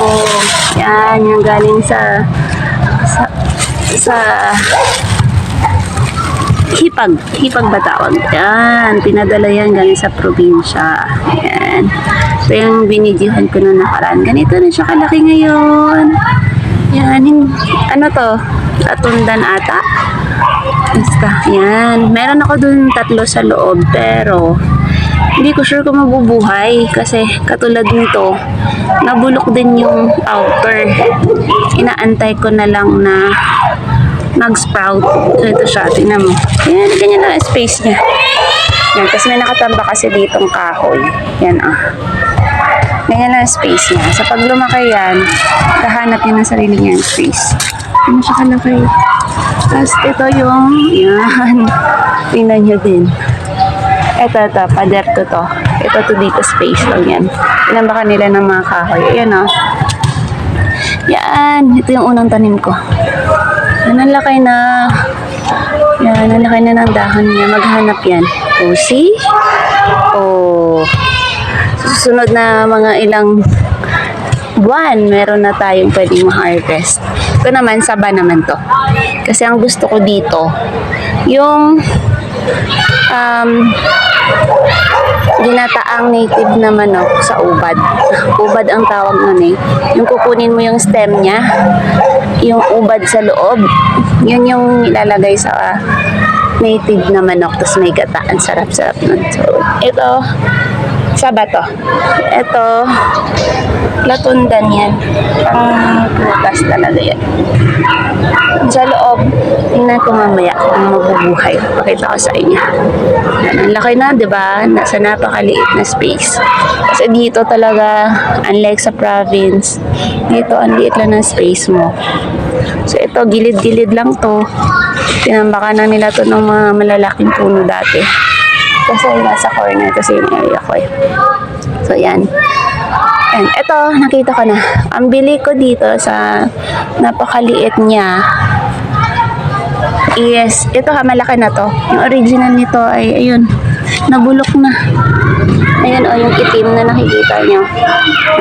ko. Yan, yung galing sa sa sa Hipag. Hipag ba tawag? Yan. Pinadala yan galing sa probinsya. Yan. Ito yung binidyohan ko nung nakaraan. Ganito na siya kalaki ngayon. Yan. Ano to? Atundan ata? Basta. Yan. Meron ako dun tatlo sa loob. Pero, hindi ko sure kung mabubuhay. Kasi, katulad nito, nabulok din yung outer. Inaantay ko na lang na mag-sprout. Ito siya, tingnan mo. Yan, ganyan na space niya. Yan, tapos may nakatamba kasi ditong kahoy. Yan ah. Ganyan na space niya. Sa pag lumaki yan, kahanap niya ng sarili niya yung space. Ano siya kalaki? Tapos ito yung, yan. Tingnan niyo din. Ito, ito, pader to to. Ito to dito space lang yan. Tinambakan nila ng mga kahoy. Ayan oh. Yan, ito yung unang tanim ko. Yan, ang laki na. Yan, ang laki na ng dahon niya. Maghanap yan. Oh, see? Oh. Susunod na mga ilang buwan, meron na tayong pwedeng ma-harvest. Ito naman, saba naman to. Kasi ang gusto ko dito, yung um, ginataang native na manok sa ubad. Ubad ang tawag nun eh. Yung kukunin mo yung stem niya, yung ubad sa loob, yun yung ilalagay sa native na manok. Tapos may gata. Ang sarap-sarap nun. So, ito, saba to. Ito, latundan yan. Pang prutas talaga yan. Sa loob, tingnan ko mamaya kung mabubuhay. Pakita ko sa inyo. Ang laki na, di ba? Nasa napakaliit na space. Kasi dito talaga, unlike sa province, dito ang liit lang ng space mo. So ito, gilid-gilid lang to. Tinambakan na nila to ng mga malalaking puno dati. Kasi nasa corner kasi yung area ko eh. So yan. And ito, nakita ko na. Ang bili ko dito sa napakaliit niya is, ito ha, malaki na to. Yung original nito ay, ayun, nabulok na. Ayun o, yung itim na nakikita nyo.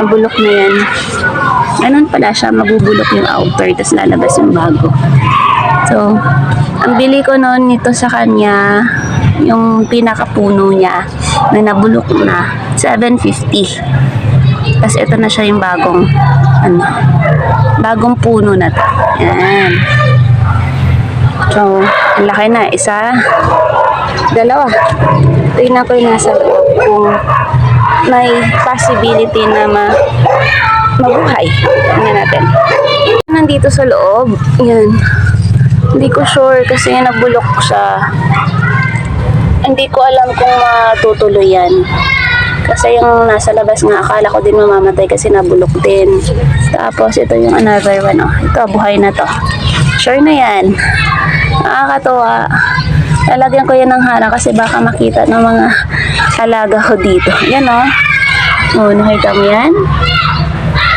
Nabulok na yan. Ganun pala siya, mabubulok yung outer, tapos lalabas yung bago. So, ang bili ko noon nito sa kanya, yung pinakapuno niya, na nabulok na, 750. Tapos ito na siya yung bagong, ano, bagong puno na to. Yan. So, ang laki na. Isa, dalawa. Tingnan ko yung nasa kung may possibility na ma mabuhay. Tingnan natin. Nandito sa loob. Yan. Hindi ko sure kasi nabulok siya. Hindi ko alam kung matutuloy yan. Kasi yung nasa labas nga, akala ko din mamamatay kasi nabulok din. Tapos ito yung another one. Oh. Ito, buhay na to. Sure na yan. Nakakatuwa. Lalagyan ko yan ng harang kasi baka makita ng mga alaga ko dito. Yan o. Oh. oh, nakita mo yan?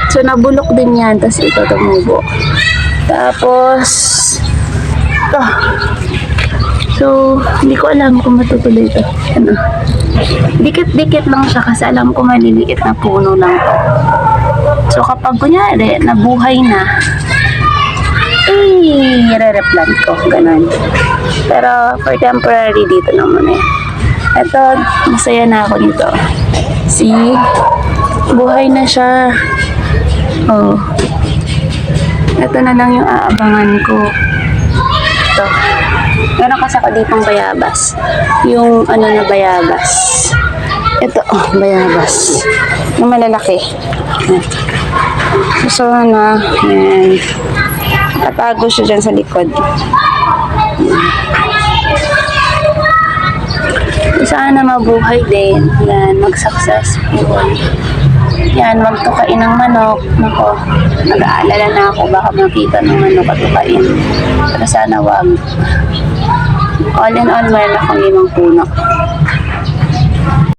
So, nabulok din yan. Tapos ito tumubo. Tapos, ito. So, hindi ko alam kung matutuloy ito. Ano? Dikit-dikit lang siya kasi alam ko maliliit na puno lang. So, kapag kunyari, nabuhay na, eh, re-replant ko. Ganun. Pero, for temporary, dito muna yan. Ito, masaya na ako nito. See? Buhay na siya. Oh. Ito na lang yung aabangan ko. Ito. Meron kasi ako ditong bayabas. Yung ano na bayabas. Ito, oh, bayabas. Yung malalaki. So, na, yan. Tatago siya dyan sa likod. Sana mabuhay din. Yan, mag-successful. Yan, magtukain ng manok. Nako, nag-aalala na ako baka makita ng manok at tukain. Pero sana wag. All in all, meron akong limang puno.